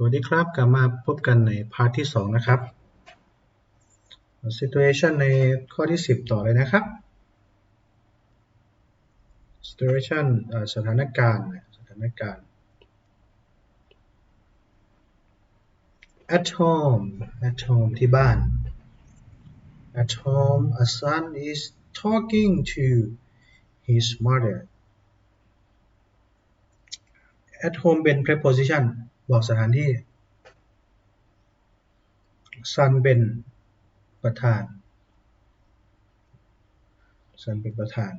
สวัสดีครับ กลับมาพบกันในพาร์ทที่ 2 นะครับ situation ในข้อที่ 10 ต่อเลยนะครับ situation สถานการณ์สถานการณ์ at home at home ที่บ้าน at home a son is talking to his mother at home เป็น preposition บอกสถานที่ son เป็นประธาน son เป็นประธาน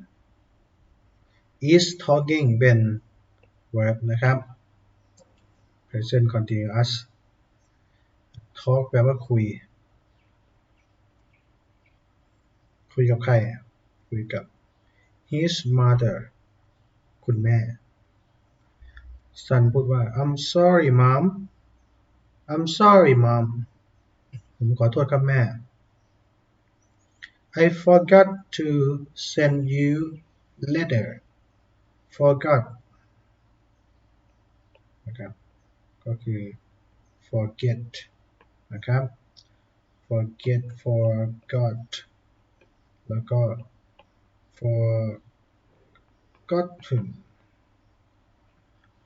is talking เป็น verb นะครับ present continuous talk แปลว่าคุย คุยกับใคร คุยกับ his mother คุณแม่ son พูดว่า I'm sorry mom I'm sorry mom ผมขอโทษครับแม่ I forgot to send you letter forgot นะครับก็คือ forget นะครับ forget forgot แล้วก็ forgotten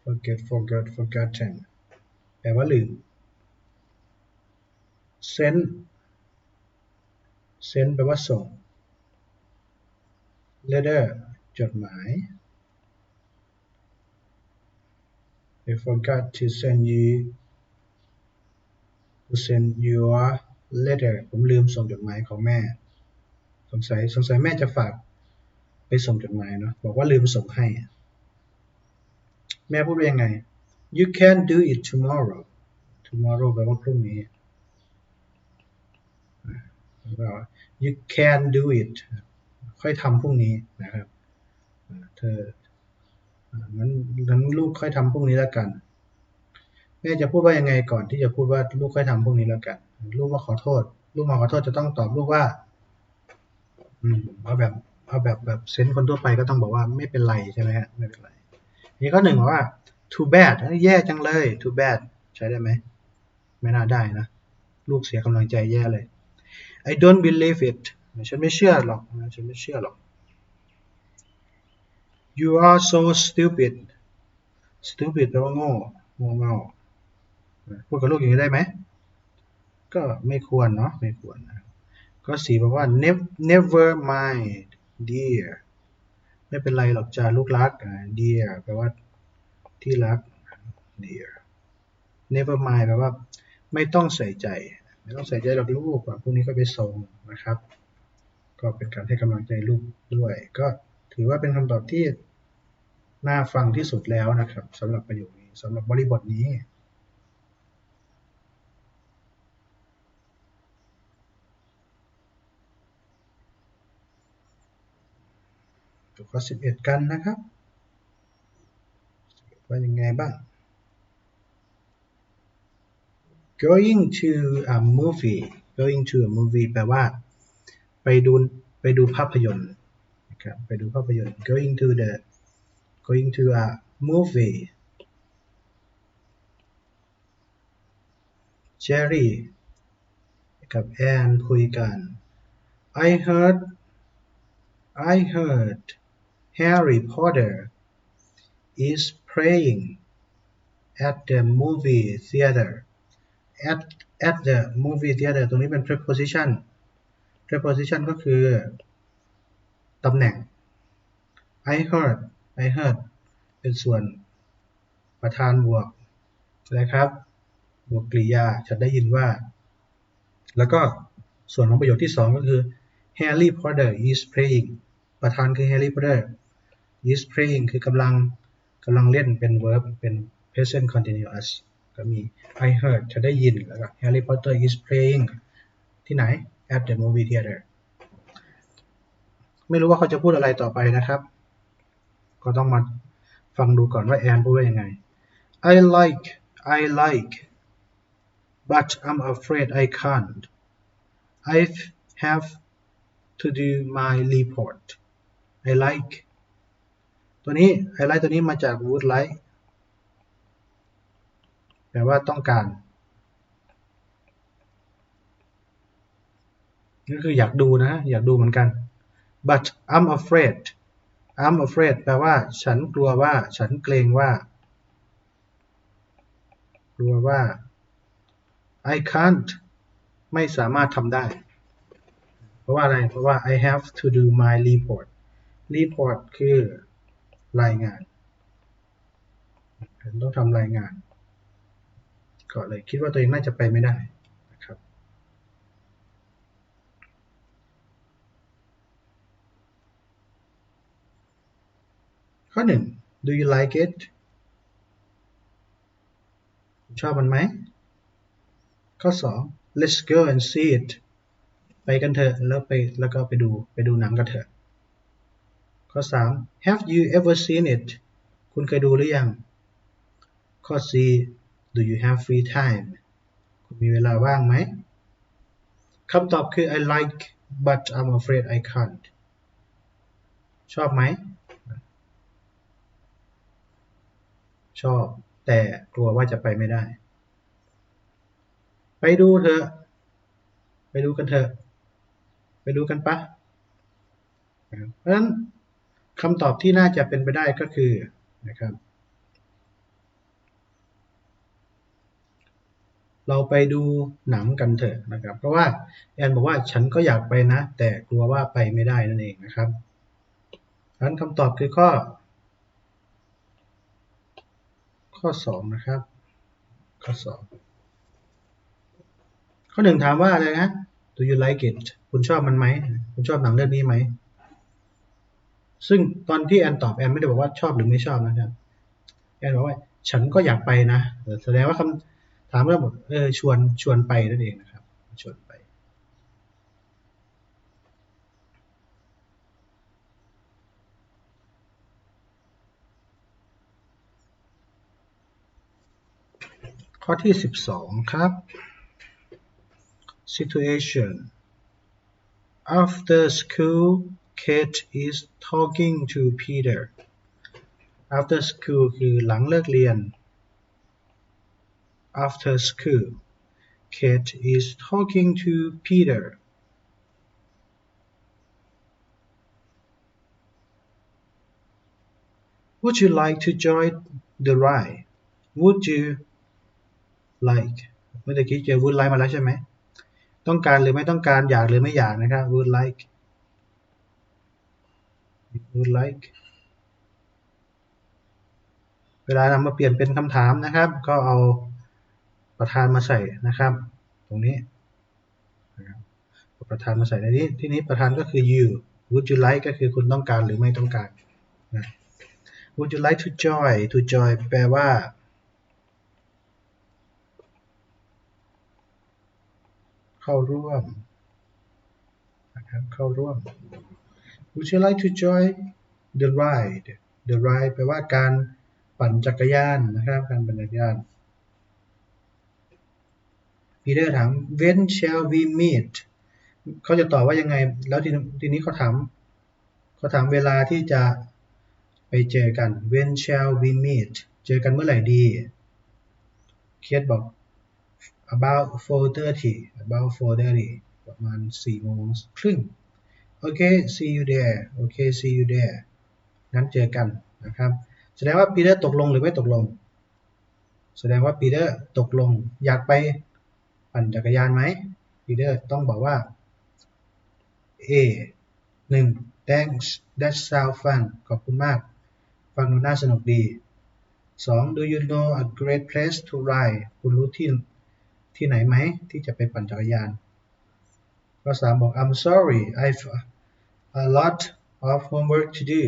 forget forgot forgotten แปลว่าลืม send send แปลว่าส่ง letter จดหมาย I forgot to send you to send your letter ผมลืมส่งจดหมายของแม่ สงสัยสงสัยแม่จะฝากไปส่งจดหมายเนาะบอกว่าลืมส่งให้ แม่พูดว่ายังไง you can do it tomorrow tomorrow แปลว่าพรุ่งนี้ you can do it ค่อยทำพรุ่งนี้นะครับเธองั้นงั้นลูกค่อยทำพรุ่งนี้แล้วกัน แม่จะพูดว่ายังไงก่อนที่จะพูดว่าลูกค่อยทำพรุ่งนี้แล้วกัน ลูกมาขอโทษ ลูกมาขอโทษจะต้องตอบลูกว่า อืมเอาแบบเอาแบบแบบเซนส์คนทั่วไปก็ต้องบอกว่าไม่เป็นไรใช่ไหมฮะไม่เป็นไร นี่ข้อหนึ่งว่า too bad แย่จังเลย too bad ใช้ได้ไหม ไม่น่าได้นะ ลูกเสียกำลังใจแย่เลย I don't believe it ฉันไม่เชื่อหรอกฉันไม่เชื่อหรอก You are so stupid stupid แปลว่าโง่โง่เง่าพูดกับลูกอย่างนี้ได้ไหม ก็ไม่ควรเนาะไม่ควรนะก็สีบอกว่า never mind dear ไม่เป็นไรหรอกจ้าลูกรัก dear แปลว่าที่รัก dear never mind แปลว่า ไม่ต้องใส่ใจ ไม่ต้องใส่ใจหรอกลูกพรุ่งนี้ก็ไปส่งนะครับ ก็เป็นการให้กำลังใจลูกด้วย ก็ถือว่าเป็นคำตอบที่น่าฟังที่สุดแล้วนะครับสำหรับประโยคนี้สำหรับบริบทนี้ ตัวข้อ11 กันนะครับว่ายังไงบ้าง going to a movie going to a movie แปลว่า ไปดูไปดูภาพยนตร์นะครับไปดูภาพยนตร์ going to the going to a movie Jerry กับแอนคุยกัน I heard I heard Harry Potter is playing at the movie theater at at the movie theater ตรงนี้เป็น preposition preposition ก็คือตำแหน่ง I heard I heard เป็นส่วนประธานบวกนะครับ บวกกริยา ฉันได้ยินว่า แล้วก็ส่วนของประโยคที่2ก็คือ Harry Potter is playing ประธานคือ Harry Potter is playing คือกำลังกำลังเล่นเป็น verb เป็น present continuous ก็มี I heard ฉันได้ยิน แล้วก็ Harry Potter is playing ที่ไหน at the movie theater ไม่รู้ว่าเขาจะพูดอะไรต่อไปนะครับ ก็ต้องมาฟังดูก่อนว่าแอนพูดว่ายังไง I like I like but I'm afraid I can't I have to do my report I like ตัวนี้ I like ตัวนี้มาจาก would like แปลว่าต้องการนี่คืออยากดูนะ อยากดูเหมือนกัน but I'm afraid I'm afraid แปลว่า ฉันกลัวว่า ฉันเกรงว่า กลัวว่า I can't ไม่สามารถทำได้ เพราะว่าอะไร เพราะว่า I have to do my report report คือ รายงานต้องทำรายงาน ก็เลยคิดว่าตัวเองน่าจะไปไม่ได้นะครับ ข้อหนึ่ง do you like it ชอบมันไหม ข้อสอง let's go and see it ไปกันเถอะแล้วไปแล้วก็ไปดูไปดูหนังกันเถอะ ข้อสาม have you ever seen it คุณเคยดูหรือยัง ข้อสี่ do you have free time คุณมีเวลาว่างไหมคำตอบคือ I like but I'm afraid I can't ชอบไหม ชอบ แต่กลัวว่าจะไปไม่ได้ ไปดูเถอะ ไปดูกันเถอะ ไปดูกันปะเพราะฉะนั้น คำตอบที่น่าจะเป็นไปได้ก็คือนะครับ เราไปดูหนังกันเถอะนะครับ เพราะว่าแอนบอกว่าฉันก็อยากไปนะ แต่กลัวว่าไปไม่ได้นั่นเองนะครับดังนั้นคำตอบคือข้อ ข้อสองนะครับ ข้อสองข้อหนึ่งถามว่าอะไรนะ Do you like it คุณชอบมันไหม คุณชอบหนังเรื่องนี้ไหม ซึ่งตอนที่แอนตอบแอนไม่ได้บอกว่าชอบหรือไม่ชอบนะครับแอนบอกว่าฉันก็อยากไปนะแสดงว่าคำถามเรื่องหมดเออชวนชวนไปนั่นเองนะครับ ชวนไป ข้อที่12ครับ situation after school Kate is talking to Peter after school คือหลังเลิกเรียน after school Kate is talking to Peter Would you like to join the ride Would you like เมื่อกี้เจอ would like มาแล้วใช่ไหม ต้องการหรือไม่ต้องการอยากหรือไม่อยากนะครับ would like would like เวลานำมาเปลี่ยนเป็นคำถามนะครับ ก็เอาประธานมาใส่นะครับ ตรงนี้ประธานมาใส่ในนี้ที่นี้ประธานก็คือ you would you like ก็คือคุณต้องการหรือไม่ต้องการนะ would you like to join to join แปลว่าเข้าร่วมนะครับเข้าร่วม Would you like to join the ride the ride แปลว่าการปั่นจักรยานนะครับ การปั่นจักรยานพีเตอร์ถาม when shall we meet เขาจะตอบว่ายังไง แล้วทีทีนี้เขาถามเขาถามเวลาที่จะไปเจอกัน when shall we meet เจอกันเมื่อไหร่ดี เคียดบอก about 4:30 about 4:30ประมาณ4โมงครึ่ง โอเค see you there โอเค see you there งั้นเจอกันนะครับ แสดงว่าปีเตอร์ตกลงหรือไม่ตกลง แสดงว่าปีเตอร์ตกลง อยากไปปั่นจักรยานไหมปีเตอร์ต้องบอกว่า A 1 thanks that sound fun ขอบคุณมาก ฟังดูน่าสนุกดี 2 do you know a great place to ride คุณรู้ที่ที่ไหนไหม ที่จะไปปั่นจักรยานข้อ3บอก I'm sorry I've a lot of homework to do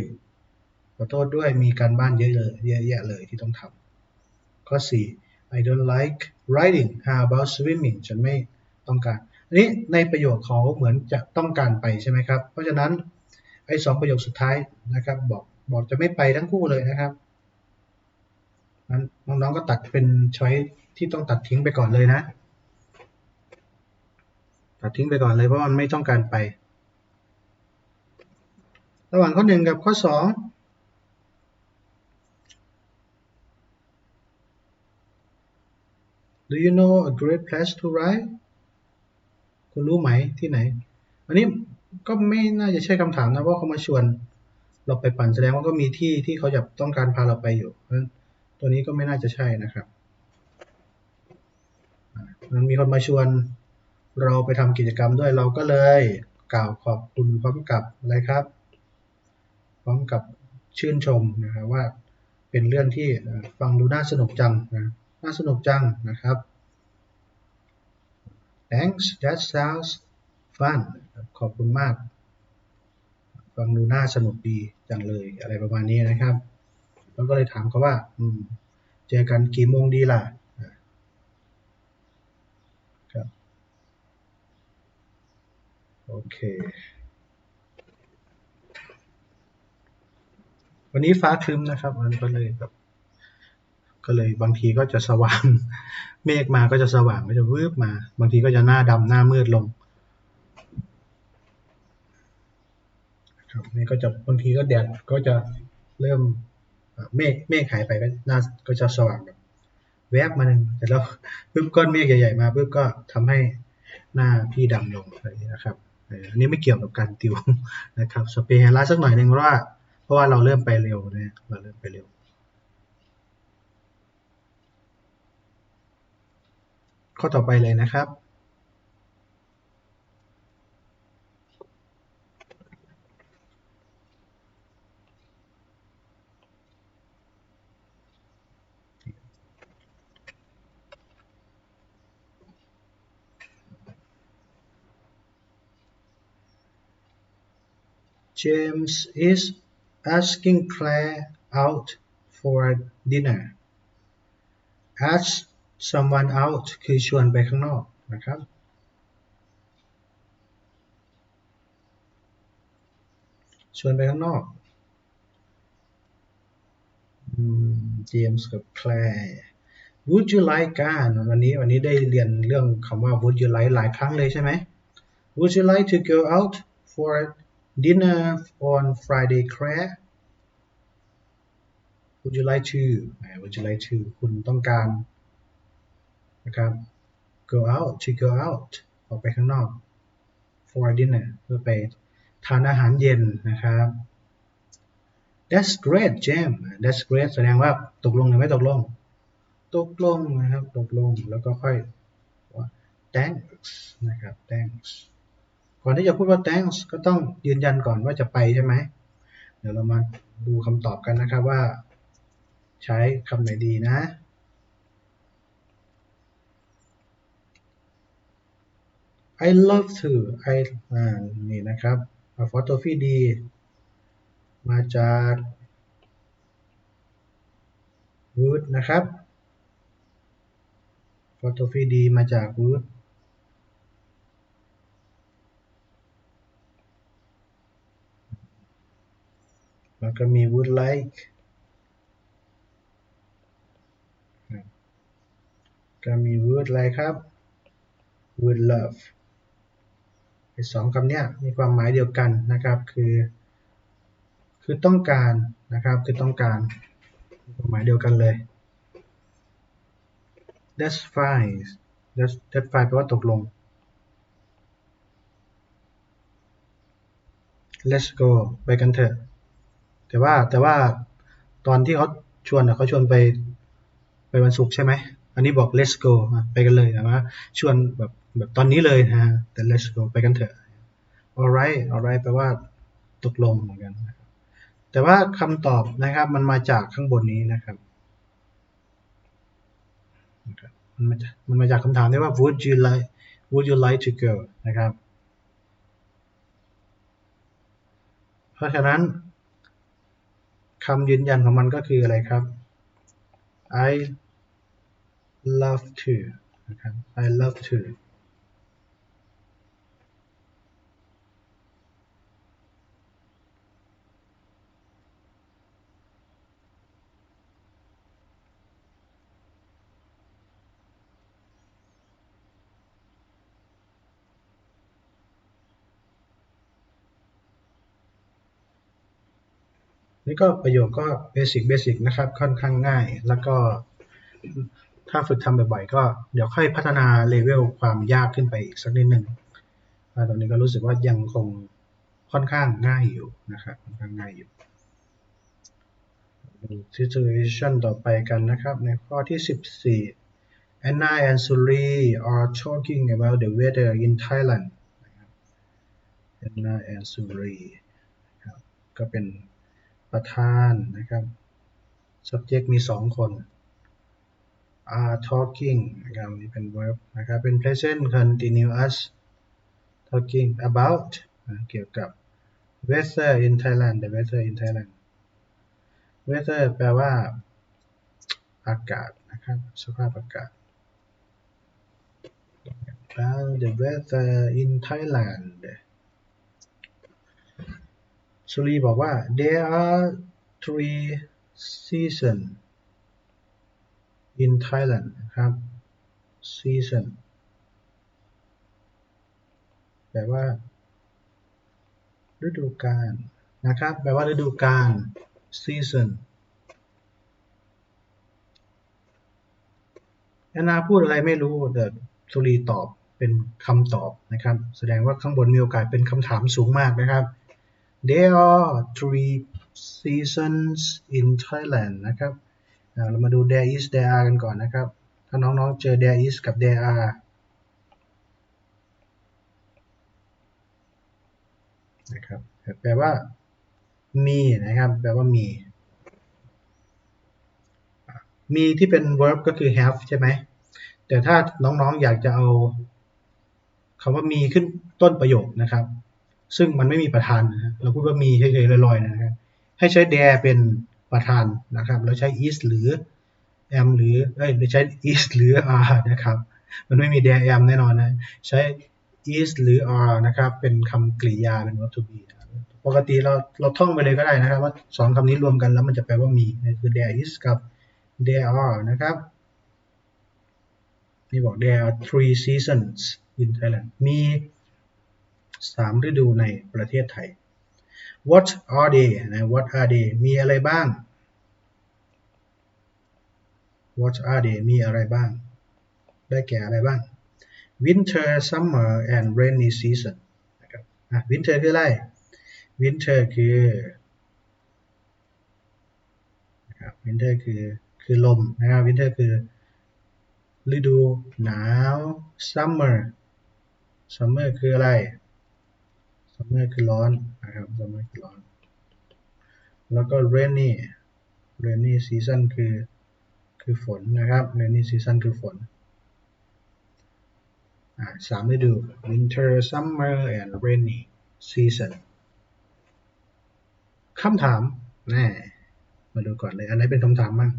ขอโทษด้วยมีการบ้านเยอะเลยเยอะแยะเลยที่ต้องทำข้อ 4 I don't like riding how about swimming ฉันไม่ต้องการ อันนี้ในประโยคเขาเหมือนจะต้องการไปใช่ไหมครับ เพราะฉะนั้นไอ้สองประโยคสุดท้ายนะครับบอกบอกจะไม่ไปทั้งคู่เลยนะครับนั้นน้องๆก็ตัดเป็นช้อยที่ต้องตัดทิ้งไปก่อนเลยนะ ตัดทิ้งไปก่อนเลยเพราะมันไม่ต้องการไป ระหว่างข้อหนึ่งกับข้อสอง Do you know a great place to ride คุณรู้ไหมที่ไหน อันนี้ก็ไม่น่าจะใช่คำถามนะว่าเขามาชวน เราไปปั่นแสดงว่าก็มีที่ที่เขาจะต้องการพาเราไปอยู่เพราะฉะนั้นตัวนี้ก็ไม่น่าจะใช่นะครับมันมีคนมาชวน เราไปทำกิจกรรมด้วยเราก็เลย กล่าวขอบคุณพร้อมกับอะไรครับ ร้อมกับชื่นชมนะครับว่าเป็นเรื่องที่ฟังดูน่าสนุกจังนะน่าสนุกจังนะครับ thanks that sounds fun ขอบคุณมาก ฟังดูน่าสนุกดีจังเลยอะไรประมาณนี้นะครับ แล้วก็เลยถามเขาว่าอืมเจอกันกี่โมงดีล่ะครับโอเค วันนี้ฟ้าครึ้มนะครับ มันก็เลยแบบก็เลยบางทีก็จะสว่าง เมฆมาก็จะสว่างก็จะวืบมา บางทีก็จะหน้าดำหน้ามืดลงครับนี่ก็จะบางทีก็แดดก็จะเริ่มเมฆเมฆหายไปก็หน้าก็จะสว่างแบบแวบมาหนึ่งแต่แล้วปุ๊บก้อนเมฆใหญ่ๆมาปุ๊บก็ทำให้หน้าพี่ดำลงอะไรอย่างนี้นะครับอันนี้ไม่เกี่ยวกับการติวนะครับสเปรย์แฮไลท์สักหน่อยหนึ่งว่า เพราะว่าเราเริ่มไปเร็วนะเราเริ่มไปเร็ว ข้อต่อไปเลยนะครับ James is asking Claire out for dinner ask someone out คือชวนไปข้างนอกนะครับ ชวนไปข้างนอกเจมส์กับแคลร์ Would you like กันวันนี้วันนี้ได้เรียนเรื่องคำว่า Would you like หลายครั้งเลยใช่ไหม Would you like to go out for dinner on Friday Claire Would you like to Would you like to คุณต้องการนะครับ go out to go out ออกไปข้างนอก for dinner เพื่อไปทานอาหารเย็นนะครับ That's great Jam That's great แสดงว่าตกลงหรือไม่ตกลง ตกลงนะครับ ตกลงแล้วก็ค่อย thanks นะครับ thanks ก่อนที่จะพูดว่า thanks ก็ต้องยืนยันก่อนว่าจะไปใช่ไหม เดี๋ยวเรามาดูคำตอบกันนะครับว่า ใช้คำไหนดีนะ I love to I อ่านี่นะครับฟอโตฟีดีมาจาก wood นะครับฟอโตฟีดีมาจาก wood แล้วก็มี would like ก็มี would อะไรครับ would love ไอ้สองคำเนี้ยมีความหมายเดียวกันนะครับคือคือต้องการนะครับคือต้องการความหมายเดียวกันเลย that's fine that's that's fine แปลว่าตกลง let's go ไปกันเถอะ แต่ว่าแต่ว่าตอนที่เขาชวนเขาชวนไปไปวันศุกร์ใช่ไหม อันนี้บอก let's go ไปกันเลยแต่ว่าชวนแบบแบบตอนนี้เลยนะฮะแต่ let's go ไปกันเถอะ alright alright แปลว่าตกลงเหมือนกัน แต่ว่าคำตอบนะครับมันมาจากข้างบนนี้นะครับนะครับมันมาจากมันมาจากคำถามที่ว่า would you like would you like to go นะครับ เพราะฉะนั้น คำยืนยันของมันก็คืออะไรครับ I love to นะครับ I love to นี่ก็ประโยคก็เบสิกเบสิกนะครับค่อนข้างง่าย แล้วก็ถ้าฝึกทำบ่อยๆก็เดี๋ยวค่อยพัฒนาเลเวลความยากขึ้นไปอีกสักนิดหนึ่งตอนนี้ก็รู้สึกว่ายังคงค่อนข้างง่ายอยู่นะครับค่อนข้างง่ายอยู่ situation ต่อไปกันนะครับ ในข้อที่ 14 Anna and Suri are talking about the weather in Thailand Anna and Suri ก็เป็น ประธานนะครับ subject มีสองคน are talking นะครับนี่เป็น verb นะครับ เป็น present continuous talking about เกี่ยวกับ weather in Thailand the weather in Thailand weather แปลว่า อากาศนะครับ สภาพอากาศ about the weather in Thailand สุรีบอกว่า there are three season in Thailand ครับ season แปลว่า ฤดูกาลนะครับ แปลว่าฤดูกาล season แอนนาพูดอะไรไม่รู้แต่สุรีตอบเป็นคำตอบนะครับ แสดงว่าข้างบนมีโอกาสเป็นคำถามสูงมากนะครับ There are three seasons in Thailand นะครับ เรามาดู there is there are กันก่อนนะครับ ถ้าน้องๆ เจอ there is กับ there are นะครับ แปลว่า มีนะครับ แปลว่ามี มีที่เป็น verb ก็คือ have ใช่ไหม แต่ถ้าน้องๆ อยากจะเอาคำว่ามีขึ้นต้นประโยคนะครับ ซึ่งมันไม่มีประธานนะเราพูดว่ามีเฉยๆลอยๆนะครับให้ใช้ there เป็นประธานนะครับ แล้วใช้ is หรือ am หรือเอ้ยใช้ is หรือ are นะครับ มันไม่มี there am แน่นอนนะใช้ is หรือ are นะครับ เป็นคำกริยาเป็น verb to be ปกติเราเราท่องไปเลยก็ได้นะครับ ว่าสองคำนี้รวมกันแล้วมันจะแปลว่ามีคือ there is กับ there are นะครับนี่บอก there are three seasons in Thailand มี สามฤดูในประเทศไทย what are they นะ what are they มีอะไรบ้าง what are they มีอะไรบ้าง ได้แก่อะไรบ้าง winter summer and rainy season นะครับ winter คืออะไร winter คือนะครับ winter คือคือลมนะครับ winter คือฤดูหนาว summer summer คืออะไร summer คือร้อนนะครับ summer คือร้อน แล้วก็ rainy rainy season คือคือฝนนะครับ rainy season คือฝนสามฤดู winter summer and rainy season คำถามแน่มาดูก่อนเลย อันไหนเป็นคำถามบ้าง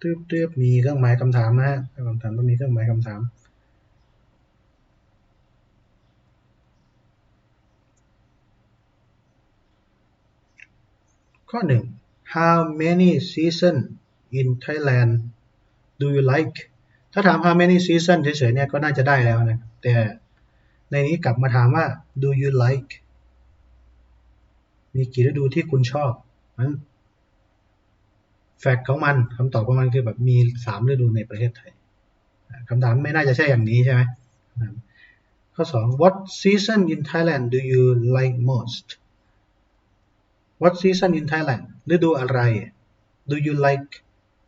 ตืบๆมีเครื่องหมายคำถามนะฮะคำถามต้องมีเครื่องหมายคำถาม ข้อหนึ่ง how many season in Thailand do you like ถ้าถาม how many season เฉยๆเนี่ยก็น่าจะได้แล้วนะ แต่ในนี้กลับมาถามว่า do you like มีกี่ฤดูที่คุณชอบนั้นแฟกต์ของมันคำตอบของมันคือแบบมีสามฤดูในประเทศไทยคำถามไม่น่าจะใช่อย่างนี้ใช่ไหมข้อสอง what season in Thailand do you like most what season in Thailand ฤดูอะไร do you like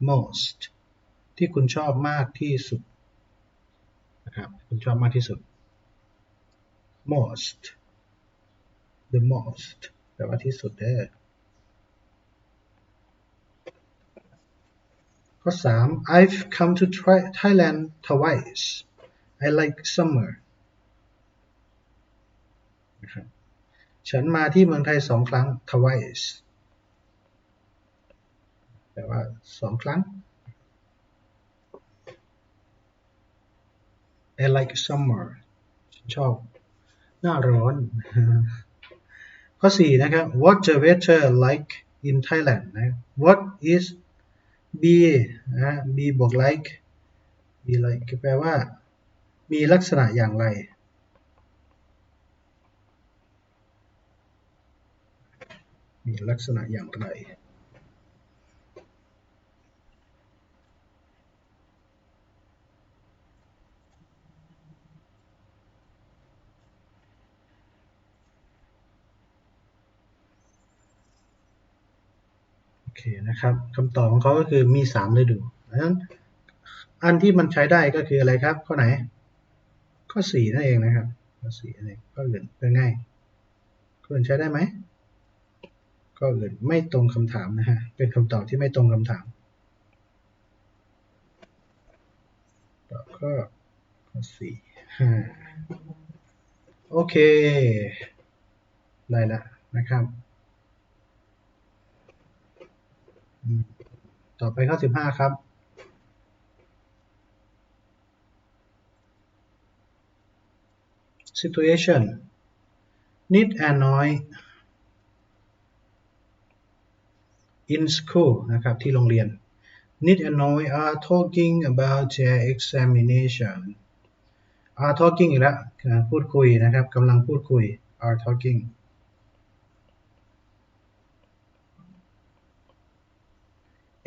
most ที่คุณชอบมากที่สุดนะครับคุณชอบมากที่สุด most the most แปลว่าที่สุดเด้อข้อ3 I've come to try Thailand twice I like summer นะครับ ฉันมาที่เมืองไทยสองครั้ง twice แปลว่าสองครั้ง I like summer ชอบ หน้าร้อน ข้อ4นะครับ What the weather like in Thailand นะ What is B นะ B บวก like B like แปลว่า มีลักษณะอย่างไร มีลักษณะอย่างไรโอเคนะครับคำตอบของเขาก็คือมีสามฤดูดังนั้นอันที่มันใช้ได้ก็คืออะไรครับ ข้อไหน ข้อสี่นั่นเองนะครับ ข้อสี่นั่นเองข้อเหลือง่ายข้ออื่นใช้ได้ไหม ข้ออื่นไม่ตรงคำถามนะฮะ เป็นคำตอบที่ไม่ตรงคำถาม ตอบข้อข้อสี่ห้าโอเค ได้ละนะครับ ต่อไปข้อสิบห้าครับ situation need annoy in school นะครับ ที่โรงเรียน need annoy are talking about their examination are talking อีกแล้วพูดคุยนะครับกำลังพูดคุย are talking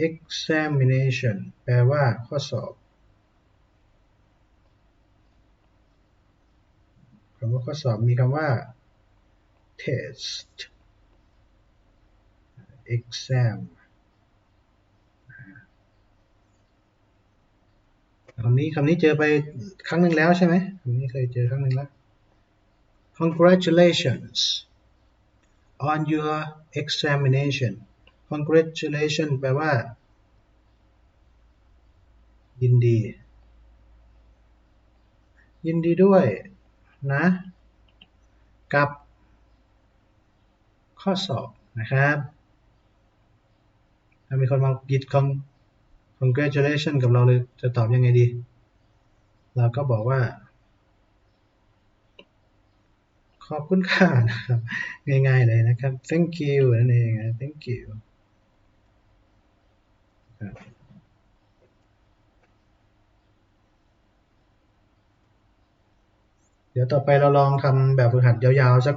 examination แปลว่าข้อสอบคำว่าข้อสอบมีคำว่า test exam คำนี้คำนี้เจอไปครั้งหนึ่งแล้วใช่ไหมคำนี้เคยเจอครั้งหนึ่งแล้ว congratulations on your examination congratulations แปลว่า ยินดี ยินดีด้วยนะ กับข้อสอบนะครับ ถ้ามีคนมากิด congratulation กับเราเลยจะตอบยังไงดี เราก็บอกว่า ขอบคุณค่ะนะครับ ง่ายๆเลยนะครับ thank you นั่นเอง thank you เดี๋ยวต่อไปเราลองทำแบบฝึกหัดยาวๆ สัก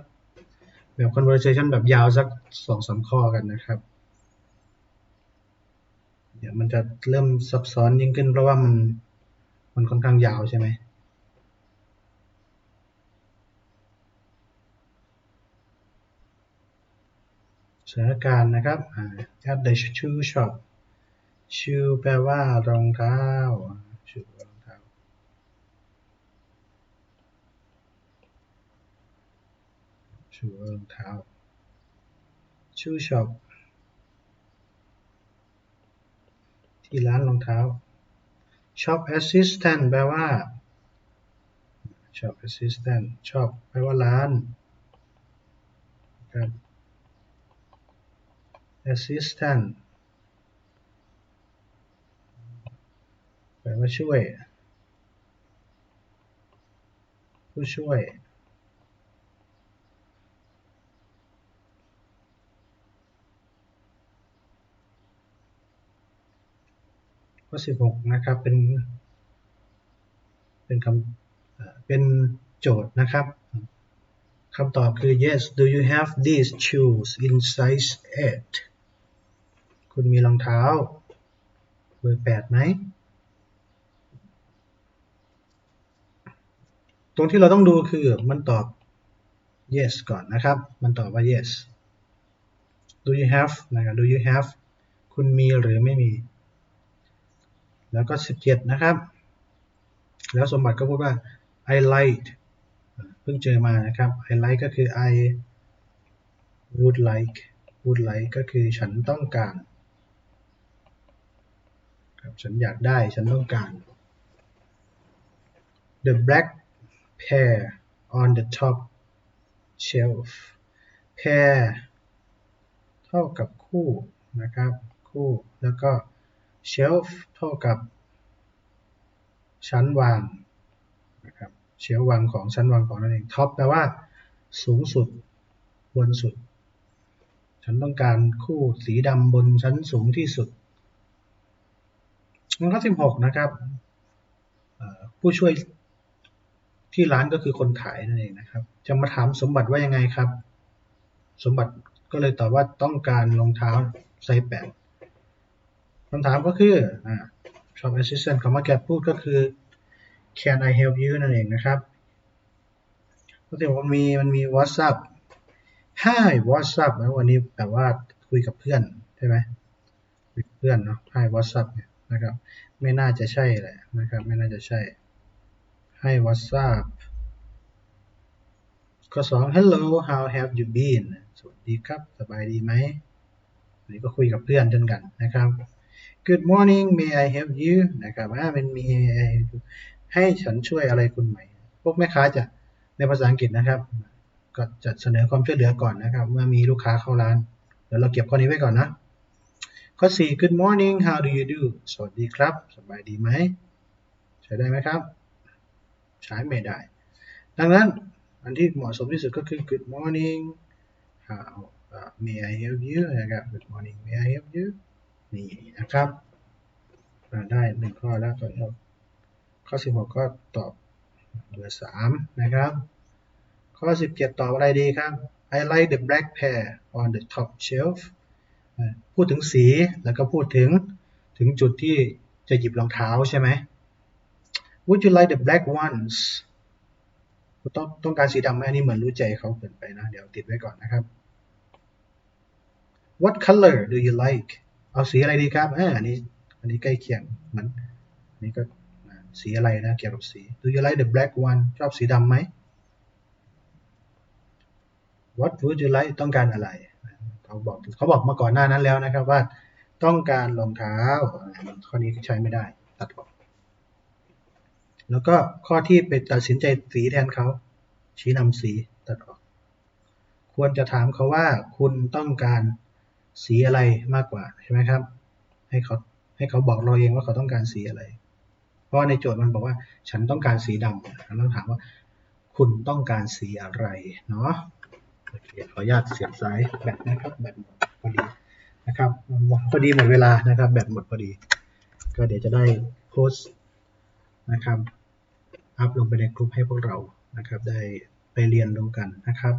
แบบ conversation แบบยาวสักสองสามข้อกันนะครับ เดี๋ยวมันจะเริ่มซับซ้อนยิ่งขึ้น เพราะว่ามันมันค่อนข้างยาวใช่ไหมสถานการณ์นะครับ at the shoe shop shoe แปลว่ารองเท้า shoe รองเท้า shoe รองเท้า shoe shop ที่ร้านรองเท้า shop assistant แปลว่า shop assistant shop แปลว่าร้านครับ assistant แปลว่าช่วย ผู้ช่วย ข้อ16นะครับเป็น เป็นคำเป็นโจทย์นะครับคำตอบคือ yes do you have these shoes in size 8 คุณมีรองเท้าเบอร์8ไหม ตรงที่เราต้องดูคือมันตอบ yes ก่อนนะครับ มันตอบว่า yes do you have นะครับ do you have คุณมีหรือไม่มี แล้วก็17นะครับ แล้วสมบัติก็พูดว่า I like เพิ่งเจอมานะครับ I like ก็คือ I would like would like ก็คือฉันต้องการครับฉันอยากได้ฉันต้องการ the black pair on the top shelf pair เท่ากับคู่นะครับ คู่แล้วก็ shelf เท่ากับชั้นวางนะครับเชลวางของชั้นวางของนั่นเองท็อปแปลว่าสูงสุดบนสุด ฉันต้องการคู่สีดำบนชั้นสูงที่สุดข้อที่หกนะครับผู้ช่วยที่ร้านก็คือคนขายนั่นเองนะครับ จะมาถามสมบัติว่ายังไงครับ สมบัติก็เลยตอบว่าต้องการรองเท้าไซส์แปด คำถามก็คือ shop assistant คำว่าแกพูดก็คือ can I help you นั่นเองนะครับก็ถือว่ามีมันมี WhatsApp Hi WhatsApp แล้ววันนี้แปลว่าคุยกับเพื่อนใช่ไหมเพื่อนเนาะ Hi What's up เนี่ยนะครับ ไม่น่าจะใช่แหละนะครับ ไม่น่าจะใช่ Hi What's up ข้อสอง Hello how have you been สวัสดีครับ สบายดีไหมอันนี้ก็คุยกับเพื่อนเช่นกันนะครับ Good morning may I help you นะครับอ่ามันมีให้ฉันช่วยอะไรคุณไหม พวกแม่ค้าจะในภาษาอังกฤษนะครับ ก็จะเสนอความช่วยเหลือก่อนนะครับ เมื่อมีลูกค้าเข้าร้าน เดี๋ยวเราเก็บข้อนี้ไว้ก่อนนะ ข้อ 4 Good morning how do you do สวัสดีครับ สบายดีไหม ใช้ได้ไหมครับ ใช้ไม่ได้ ดังนั้นอันที่เหมาะสมที่สุดก็คือ Good morning how uh, may I help you นะครับ Good morning may I help you นี่นะครับได้หนึ่งข้อแล้วก็ข้อ16ก็ตอบเบอร์3นะครับ ข้อ17ตอบอะไรดีครับ I like the black pair on the top shelf พูดถึงสีแล้วก็พูดถึงถึงจุดที่จะหยิบรองเท้าใช่ไหม Would you like the black ones ต้องต้องการสีดำไหมอันนี้เหมือนรู้ใจเขาเกินไปนะ เดี๋ยวติดไว้ก่อนนะครับ What color do you like เอาสีอะไรดีครับเอันนี้ อันนี้ใกล้เคียงเหมือนอันนี้ก็สีอะไรนะเกี่ยวกับสี Do you like the black one ชอบสีดำไหม What would you like ต้องการอะไร เขาบอกเขาบอกมาก่อนหน้านั้นแล้วนะครับว่าต้องการรองเท้าข้อนี้ใช้ไม่ได้ตัดออกแล้วก็ข้อที่ไปตัดสินใจสีแทนเขา ชี้นำสีตัดออก ควรจะถามเขาว่าคุณต้องการ สีอะไรมากกว่าใช่ไหมครับ ให้เขาให้เขาบอกเราเองว่าเขาต้องการสีอะไร เพราะในโจทย์มันบอกว่า ฉันต้องการสีดำเราต้องถามว่า คุณต้องการสีอะไรเนาะโอเคขออนุญาตเสียบสายแบตนะครับแบตหมดพอดีนะครับพอดีหมดเวลานะครับแบตหมดพอดี ก็เดี๋ยวจะได้โพสต์นะครับอัพลงไปในกลุ่มให้พวกเรานะครับ ได้ไปเรียนรู้กันนะครับ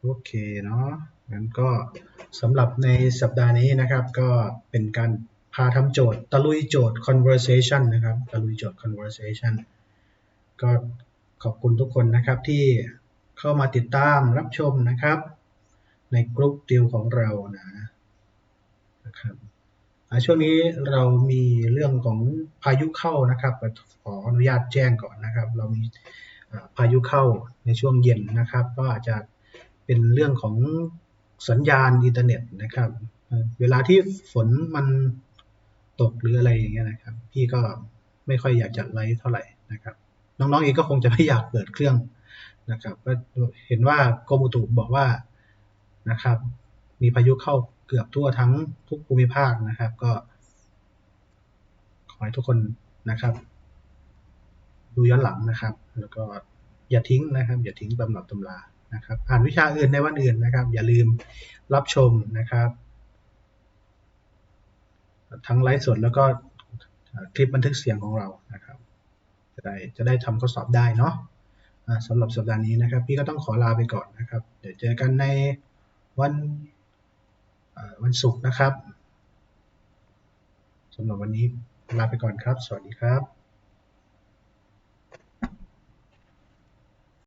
โอเคเนาะ งั้นก็สำหรับในสัปดาห์นี้นะครับก็เป็นการพาทำโจทย์ตะลุยโจทย์ conversation นะครับตะลุยโจทย์ conversation ก็ขอบคุณทุกคนนะครับที่เข้ามาติดตามรับชมนะครับ ในกลุ่มติวของเรานะนะครับช่วงนี้เรามีเรื่องของพายุเข้านะครับขออนุญาตแจ้งก่อนนะครับ เรามีพายุเข้าในช่วงเย็นนะครับ ก็อาจจะเป็นเรื่องของ สัญญาณอินเทอร์เน็ตนะครับ เวลาที่ฝนมันตกหรืออะไรอย่างเงี้ยนะครับ พี่ก็ไม่ค่อยอยากจะไลฟ์เท่าไหร่นะครับ น้องๆเองก็คงจะไม่อยากเปิดเครื่องนะครับก็เห็นว่ากรมอุตุบอกว่านะครับ มีพายุเข้าเกือบทั่วทั้งทุกภูมิภาคนะครับ ก็ ขอให้ทุกคนนะครับ ดูย้อนหลังนะครับ แล้วก็อย่าทิ้งนะครับ อย่าทิ้งตำหนับตำรา นะครับ อ่านวิชาอื่นในวันอื่นนะครับ อย่าลืมรับชมนะครับ ทั้งไลฟ์สดแล้วก็คลิปบันทึกเสียงของเรานะครับ จะได้จะได้ทำข้อสอบได้เนาะสำหรับสัปดาห์นี้นะครับ พี่ก็ต้องขอลาไปก่อนนะครับ เดี๋ยวเจอกันในวันวันศุกร์นะครับสำหรับวันนี้ลาไปก่อนครับ สวัสดีครับ